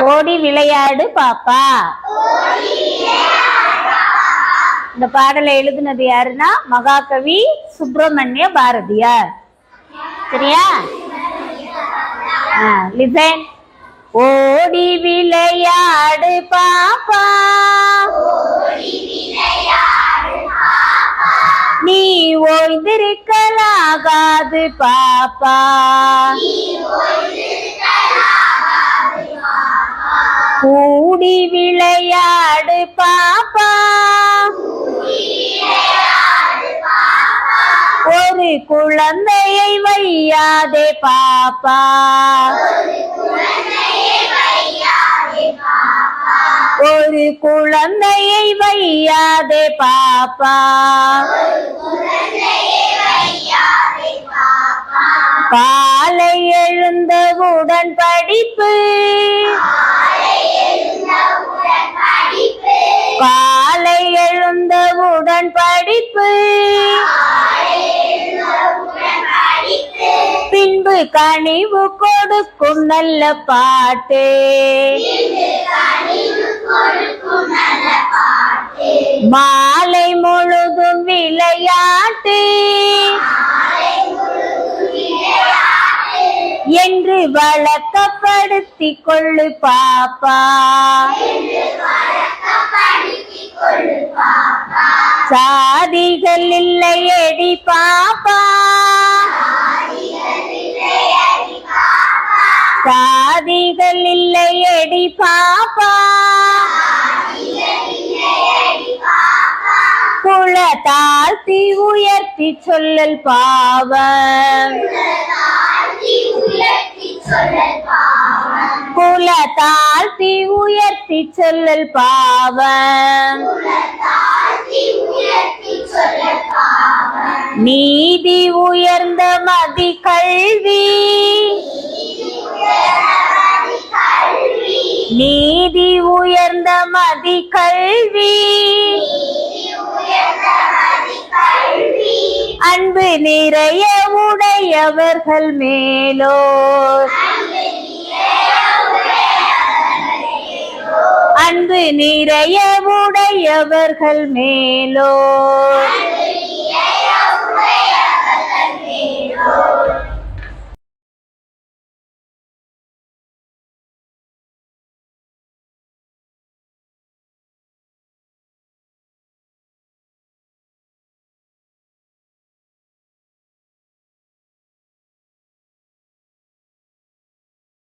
ஓடி விளையாடு பாப்பா. இந்த பாடலை எழுதுனது யாருன்னா மகாகவி சுப்பிரமணிய பாரதியார். சரியா? லிசன். ஓடி விளையாடு பாப்பா. நீ ஓய்ந்திருக்கலாகாது பாப்பா. கூடி விளையாடு பாப்பா. ஒரு குழந்தையை வையாதே பாப்பா. ஒரு குழந்தையை வையாதே பாப்பா. காலை எழுந்தவுடன் படிப்பு. படிப்பு. பின்பு கனிவு கொடுக்கும் நல்ல பாட்டு. மாலை முழுதும் விளையாட்டு. என்று வழக்கப்படுத்தி கொள்ளு பாப்பா பாப்பா. சாதிகள் இல்லையடி பாப்பா. சாதிகள் இல்லையடி பாப்பா. குல தாழ்த்தி உயர்த்தி சொல்லல் பாவம். குல தாழ்த்தி உயர்த்தி சொல்லல் பாவம். நீதி உயர்ந்த மதி கல்வி. நீதி உயர்ந்த மதி கல்வி. அன்பு நிறைய உடையவர்கள் மேலோ அன்பு நிறைய உடையவர்கள் மேலோ